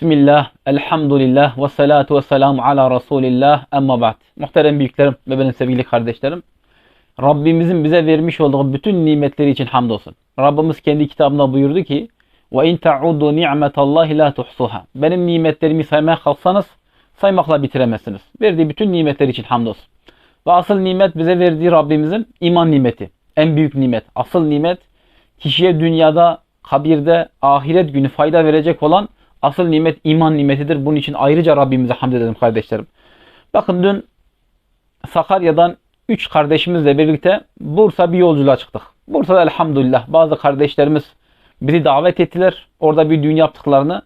Bismillah, elhamdülillah ve salatu ve selamu ala Resulillah, emma ba'd. Muhterem büyüklerim ve benim sevgili kardeşlerim. Rabbimizin bize vermiş olduğu bütün nimetleri için hamdolsun. Rabbimiz kendi kitabında buyurdu ki, وَاِنْ تَعُدُّ نِعْمَةَ اللّٰهِ لَا تُحْصُوهَا Benim nimetlerimi saymaya kalksanız saymakla bitiremezsiniz. Verdiği bütün nimetler için hamdolsun. Ve asıl nimet bize verdiği Rabbimizin iman nimeti. En büyük nimet, asıl nimet kişiye dünyada, kabirde, ahiret günü fayda verecek olan asıl nimet iman nimetidir. Bunun için ayrıca Rabbimize hamd edelim kardeşlerim. Bakın dün Sakarya'dan 3 kardeşimizle birlikte Bursa bir yolculuğa çıktık. Bursa'da elhamdülillah bazı kardeşlerimiz bizi davet ettiler. Orada bir düğün yaptıklarını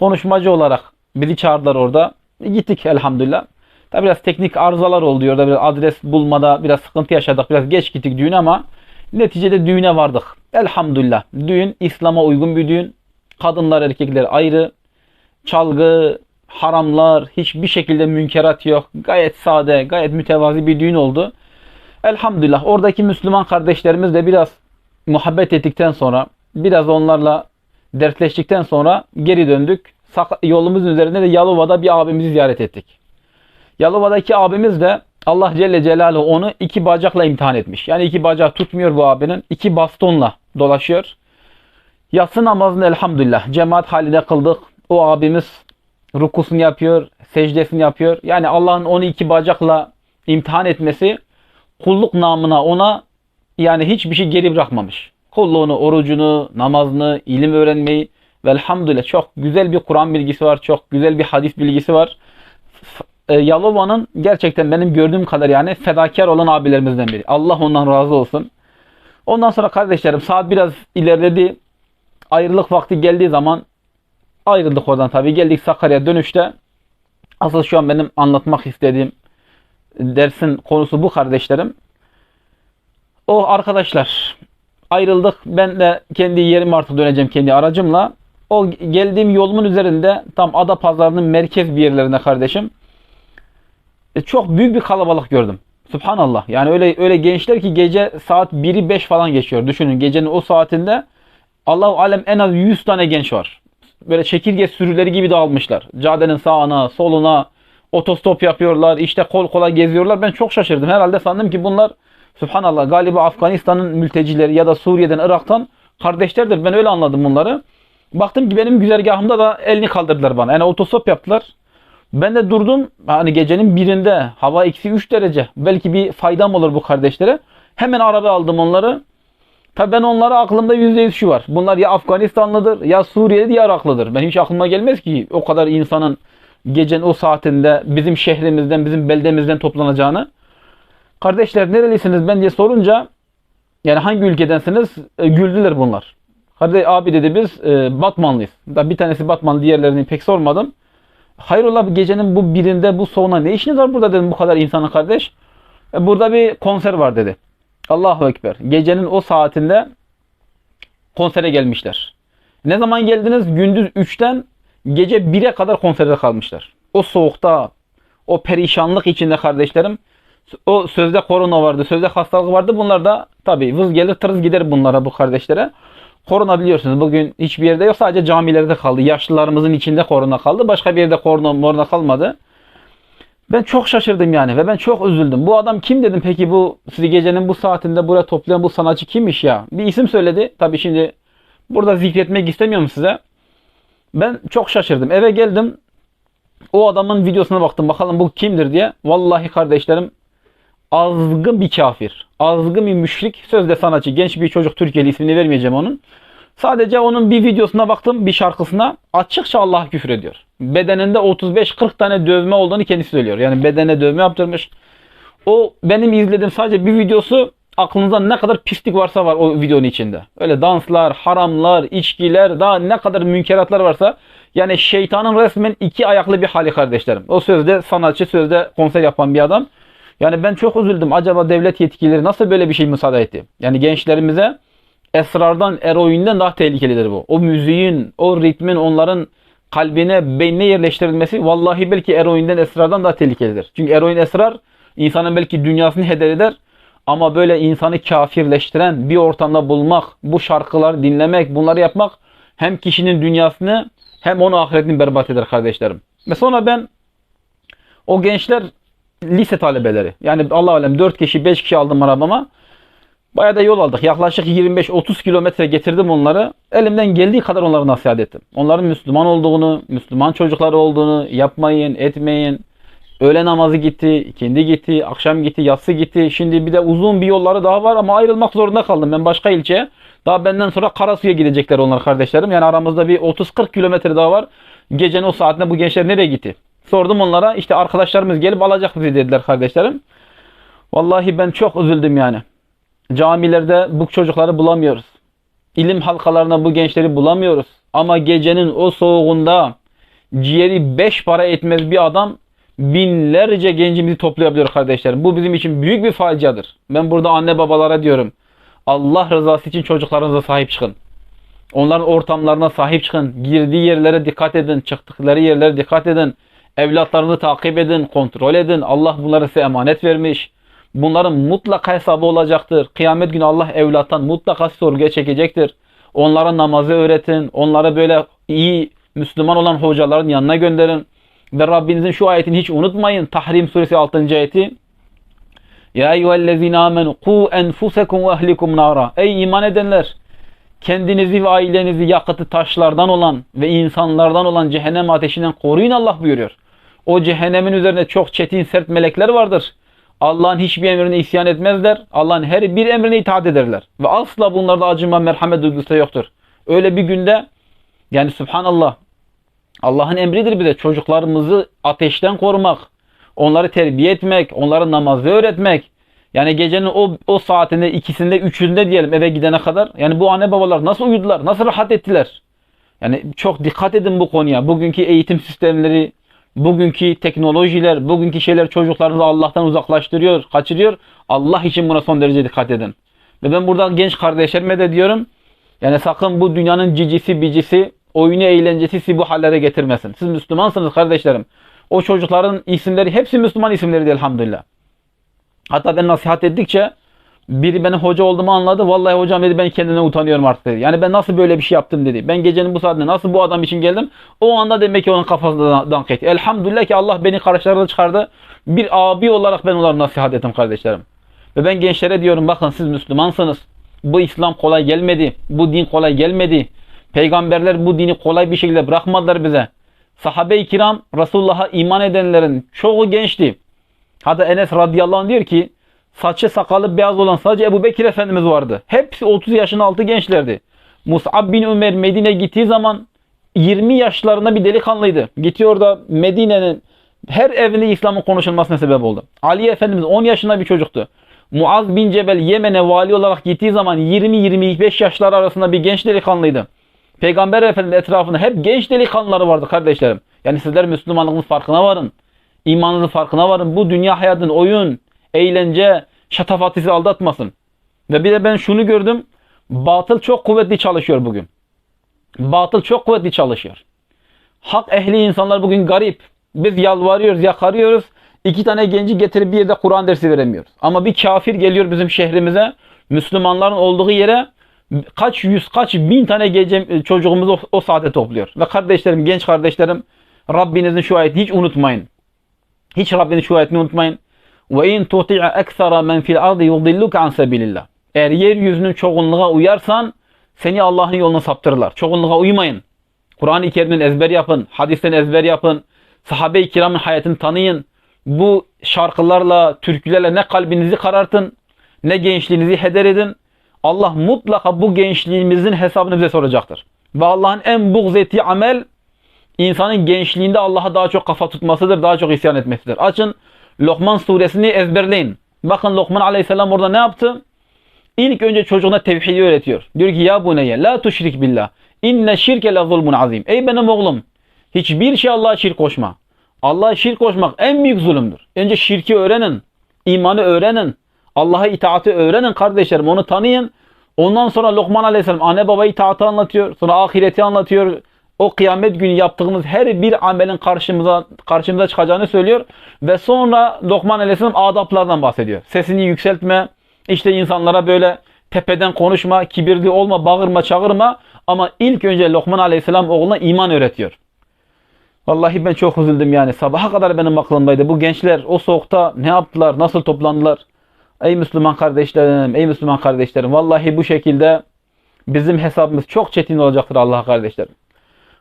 konuşmacı olarak bizi çağırdılar orada. Gittik elhamdülillah. Tabi biraz teknik arızalar oldu orada biraz adres bulmada biraz sıkıntı yaşadık. Biraz geç gittik düğüne ama neticede düğüne vardık. Elhamdülillah. Düğün İslam'a uygun bir düğün. Kadınlar erkekler ayrı. Çalgı, haramlar, hiçbir şekilde münkerat yok. Gayet sade, gayet mütevazi bir düğün oldu. Elhamdülillah oradaki Müslüman kardeşlerimizle biraz muhabbet ettikten sonra, biraz onlarla dertleştikten sonra geri döndük. Yolumuzun üzerinde de Yalova'da bir abimizi ziyaret ettik. Yalova'daki abimiz de Allah Celle Celaluhu onu iki bacakla imtihan etmiş. Yani iki bacak tutmuyor bu abinin. iki bastonla dolaşıyor. Yatsı namazını elhamdülillah cemaat halinde kıldık. O abimiz rukusunu yapıyor, secdesini yapıyor. Yani Allah'ın onu iki bacakla imtihan etmesi kulluk namına ona yani hiçbir şey geri bırakmamış. Kulluğunu, orucunu, namazını, ilim öğrenmeyi ve elhamdülillah çok güzel bir Kur'an bilgisi var. Çok güzel bir hadis bilgisi var. E, Yalova'nın gerçekten benim gördüğüm kadar yani fedakar olan abilerimizden biri. Allah ondan razı olsun. Ondan sonra kardeşlerim saat biraz ilerledi. Ayrılık vakti geldiği zaman ayrıldık oradan tabii. Geldik Sakarya dönüşte. Asıl şu an benim anlatmak istediğim dersin konusu bu kardeşlerim. O arkadaşlar ayrıldık. Ben de kendi yerime artık döneceğim kendi aracımla. O geldiğim yolumun üzerinde tam Ada Pazarı'nın merkez bir yerlerinde kardeşim. e, Çok büyük bir kalabalık gördüm. Subhanallah. Yani öyle öyle gençler ki gece saat 1'i 5 falan geçiyor. Düşünün gecenin o saatinde Allahu alem en az 100 tane genç var. Böyle çekirge sürüleri gibi dağılmışlar. Cadenin sağına, soluna otostop yapıyorlar. işte kol kola geziyorlar. Ben çok şaşırdım. Herhalde sandım ki bunlar Subhanallah galiba Afganistan'ın mültecileri ya da Suriye'den, Irak'tan kardeşlerdir. Ben öyle anladım bunları. Baktım ki benim güzergahımda da elini kaldırdılar bana. Yani otostop yaptılar. Ben de durdum. Hani gecenin birinde hava eksi 3 derece. Belki bir faydam olur bu kardeşlere. Hemen araba aldım onları. Tabii ben onlara aklımda %100 şu var. Bunlar ya Afganistanlıdır ya Suriyeli ya Iraklıdır. Ben hiç aklıma gelmez ki o kadar insanın gecenin o saatinde bizim şehrimizden, bizim beldemizden toplanacağını. Kardeşler nerelisiniz ben diye sorunca yani hangi ülkedensiniz? E, güldüler bunlar. Hadi abi dedi biz e, Batmanlıyız. Da bir tanesi Batman diğerlerini pek sormadım. Hayrola gecenin bu birinde bu soğuna ne işiniz var burada dedim bu kadar insanın kardeş. "E, burada bir konser var dedi. Allahu Ekber. Gecenin o saatinde konsere gelmişler. Ne zaman geldiniz? Gündüz 3'ten gece 1'e kadar konserde kalmışlar. O soğukta, o perişanlık içinde kardeşlerim. O sözde korona vardı, sözde hastalık vardı. Bunlar da tabii vız gelir tırız gider bunlara bu kardeşlere. Korona biliyorsunuz bugün hiçbir yerde yok. Sadece camilerde kaldı. Yaşlılarımızın içinde korona kaldı. Başka bir yerde korona morona kalmadı. Ben çok şaşırdım yani ve ben çok üzüldüm. Bu adam kim dedim peki bu sizi gecenin bu saatinde buraya toplayan bu sanatçı kimmiş ya? Bir isim söyledi. Tabii şimdi burada zikretmek istemiyorum size. Ben çok şaşırdım. Eve geldim. O adamın videosuna baktım. Bakalım bu kimdir diye. Vallahi kardeşlerim azgın bir kafir. Azgın bir müşrik. Sözde sanatçı. Genç bir çocuk Türkiye'li ismini vermeyeceğim onun. Sadece onun bir videosuna baktım. Bir şarkısına. Açıkça Allah'a küfür ediyor. Bedeninde 35-40 tane dövme olduğunu kendisi söylüyor. Yani bedene dövme yaptırmış. O benim izlediğim sadece bir videosu aklınızda ne kadar pislik varsa var o videonun içinde. Öyle danslar, haramlar, içkiler, daha ne kadar münkeratlar varsa yani şeytanın resmen iki ayaklı bir hali kardeşlerim. O sözde sanatçı, sözde konser yapan bir adam. Yani ben çok üzüldüm. Acaba devlet yetkilileri nasıl böyle bir şey müsaade etti? Yani gençlerimize esrardan, eroinden daha tehlikelidir bu. O müziğin, o ritmin onların kalbine, beynine yerleştirilmesi vallahi belki eroinden, esrardan daha tehlikelidir. Çünkü eroin, esrar insanın belki dünyasını heder eder. Ama böyle insanı kafirleştiren bir ortamda bulmak, bu şarkıları dinlemek, bunları yapmak hem kişinin dünyasını hem onu ahiretini berbat eder kardeşlerim. Ve sonra ben o gençler lise talebeleri. Yani Allah alem 4 kişi 5 kişi aldım arabama. Bayağı da yol aldık. Yaklaşık 25-30 kilometre getirdim onları. Elimden geldiği kadar onları nasihat ettim. Onların Müslüman olduğunu, Müslüman çocukları olduğunu yapmayın, etmeyin. Öğle namazı gitti, ikindi gitti, akşam gitti, yatsı gitti. Şimdi bir de uzun bir yolları daha var ama ayrılmak zorunda kaldım. Ben başka ilçeye. Daha benden sonra Karasu'ya gidecekler onlar kardeşlerim. Yani aramızda bir 30-40 kilometre daha var. Gecenin o saatinde bu gençler nereye gitti? Sordum onlara. İşte arkadaşlarımız gelip alacak bizi dediler kardeşlerim. Vallahi ben çok üzüldüm yani. Camilerde bu çocukları bulamıyoruz. İlim halkalarında bu gençleri bulamıyoruz. Ama gecenin o soğuğunda ciğeri beş para etmez bir adam binlerce gencimizi toplayabiliyor kardeşlerim. Bu bizim için büyük bir faciadır. Ben burada anne babalara diyorum. Allah rızası için çocuklarınıza sahip çıkın. Onların ortamlarına sahip çıkın. Girdiği yerlere dikkat edin. Çıktıkları yerlere dikkat edin. Evlatlarını takip edin. Kontrol edin. Allah bunları size emanet vermiş. Bunların mutlaka hesabı olacaktır. Kıyamet günü Allah evlattan mutlaka sorguya çekecektir. Onlara namazı öğretin. Onlara böyle iyi Müslüman olan hocaların yanına gönderin. Ve Rabbinizin şu ayetini hiç unutmayın. Tahrim suresi 6. ayeti. Ya eyyühellezine amenu ku enfusekum ve ehlikum nara. Ey iman edenler! Kendinizi ve ailenizi yakıtı taşlardan olan ve insanlardan olan cehennem ateşinden koruyun Allah buyuruyor. O cehennemin üzerinde çok çetin sert melekler vardır. Allah'ın hiçbir emrine isyan etmezler. Allah'ın her bir emrine itaat ederler. Ve asla bunlarda acıma, merhamet duygusu yoktur. Öyle bir günde yani subhanallah Allah'ın emridir bize çocuklarımızı ateşten korumak, onları terbiye etmek, onlara namazı öğretmek. Yani gecenin o, o saatinde, ikisinde, üçünde diyelim eve gidene kadar. Yani bu anne babalar nasıl uyudular, nasıl rahat ettiler? Yani çok dikkat edin bu konuya. Bugünkü eğitim sistemleri, bugünkü teknolojiler, bugünkü şeyler çocuklarınızı Allah'tan uzaklaştırıyor, kaçırıyor. Allah için buna son derece dikkat edin. Ve ben buradan genç kardeşlerime de diyorum. Yani sakın bu dünyanın cicisi bicisi, oyunu eğlencesi sizi bu hallere getirmesin. Siz Müslümansınız kardeşlerim. O çocukların isimleri hepsi Müslüman isimleri elhamdülillah. Hatta ben nasihat ettikçe biri benim hoca olduğumu anladı. Vallahi hocam dedi ben kendine utanıyorum artık. Yani ben nasıl böyle bir şey yaptım dedi. Ben gecenin bu saatinde nasıl bu adam için geldim. O anda demek ki onun kafasında dank etti. Elhamdülillah ki Allah beni karşılarına çıkardı. Bir abi olarak ben onlara nasihat ettim kardeşlerim. Ve ben gençlere diyorum bakın siz Müslümansınız. Bu İslam kolay gelmedi. Bu din kolay gelmedi. Peygamberler bu dini kolay bir şekilde bırakmadılar bize. Sahabe-i kiram Resulullah'a iman edenlerin çoğu gençti. Hatta Enes radıyallahu anh diyor ki saçı sakalı beyaz olan sadece Ebu Bekir Efendimiz vardı. Hepsi 30 yaşın altı gençlerdi. Mus'ab bin Ömer Medine gittiği zaman 20 yaşlarında bir delikanlıydı. Gidiyor da Medine'nin her evinde İslam'ın konuşulmasına sebep oldu. Ali Efendimiz 10 yaşında bir çocuktu. Muaz bin Cebel Yemen'e vali olarak gittiği zaman 20-25 yaşlar arasında bir genç delikanlıydı. Peygamber Efendimiz etrafında hep genç delikanlıları vardı kardeşlerim. Yani sizler Müslümanlığınız farkına varın. İmanınızın farkına varın. Bu dünya hayatın oyun, eğlence, şatafat sizi aldatmasın. Ve bir de ben şunu gördüm. Batıl çok kuvvetli çalışıyor bugün. Batıl çok kuvvetli çalışıyor. Hak ehli insanlar bugün garip. Biz yalvarıyoruz, yakarıyoruz. İki tane genci getirip bir yerde Kur'an dersi veremiyoruz. Ama bir kafir geliyor bizim şehrimize. Müslümanların olduğu yere kaç yüz, kaç bin tane gece çocuğumuzu o, o saate topluyor. Ve kardeşlerim, genç kardeşlerim Rabbinizin şu ayeti hiç unutmayın. Hiç Rabbinin şu ayetini unutmayın. Ve in tuti'a eksara men fil ardı yudilluka an sabilillah. Eğer yeryüzünün çoğunluğa uyarsan seni Allah'ın yoluna saptırırlar. Çoğunluğa uymayın. Kur'an-ı Kerim'in ezber yapın, hadisten ezber yapın. Sahabe-i kiramın hayatını tanıyın. Bu şarkılarla, türkülerle ne kalbinizi karartın, ne gençliğinizi heder edin. Allah mutlaka bu gençliğimizin hesabını bize soracaktır. Ve Allah'ın en buğz ettiği amel insanın gençliğinde Allah'a daha çok kafa tutmasıdır, daha çok isyan etmesidir. Açın Lokman suresini ezberleyin. Bakın Lokman aleyhisselam orada ne yaptı? İlk önce çocuğuna tevhidi öğretiyor. Diyor ki ya buneyye la tuşrik billah. İnne şirke la zulmun azim. Ey benim oğlum hiçbir şey Allah'a şirk koşma. Allah'a şirk koşmak en büyük zulümdür. Önce şirki öğrenin. imanı öğrenin. Allah'a itaati öğrenin kardeşlerim. Onu tanıyın. Ondan sonra Lokman Aleyhisselam anne baba itaati anlatıyor. Sonra ahireti anlatıyor. O kıyamet günü yaptığımız her bir amelin karşımıza karşımıza çıkacağını söylüyor. Ve sonra Lokman Aleyhisselam adaplardan bahsediyor. Sesini yükseltme. işte insanlara böyle tepeden konuşma, kibirli olma, bağırma, çağırma. Ama ilk önce Lokman Aleyhisselam oğluna iman öğretiyor. Vallahi ben çok üzüldüm yani. Sabaha kadar benim aklımdaydı. Bu gençler o soğukta ne yaptılar? Nasıl toplandılar? Ey Müslüman kardeşlerim, ey Müslüman kardeşlerim. Vallahi bu şekilde bizim hesabımız çok çetin olacaktır Allah kardeşlerim.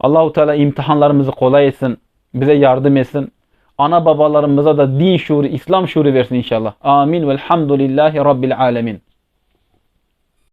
Allahu Teala imtihanlarımızı kolay etsin. Bize yardım etsin. Ana babalarımıza da din şuuru, İslam şuuru versin inşallah. Amin. Velhamdülillahi Rabbil alemin.